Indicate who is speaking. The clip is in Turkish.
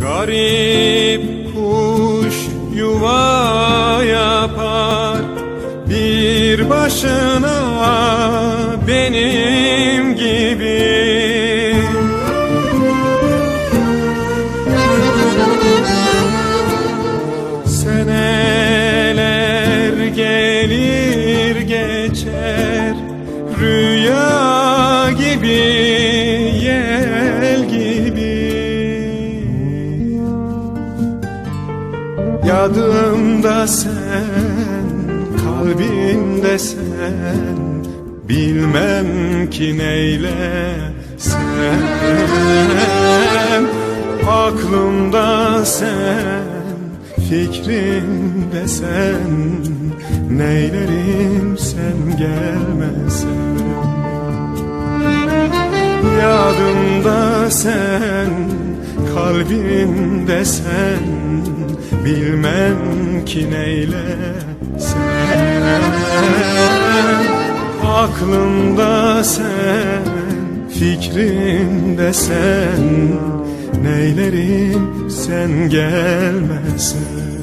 Speaker 1: Garip kuş yuva yapar. Bir başına benim gibi. Seneler gelir geçer. Rüya gibi Yadımda sen, kalbimde sen. Bilmem ki neyle sen. Aklımda sen, fikrimde sen. Neylerim sen gelmesen Yadımda sen, kalbimde sen Bilmem ki neyle sen Aklımda sen, fikrimde sen. Neylerim sen gelmesen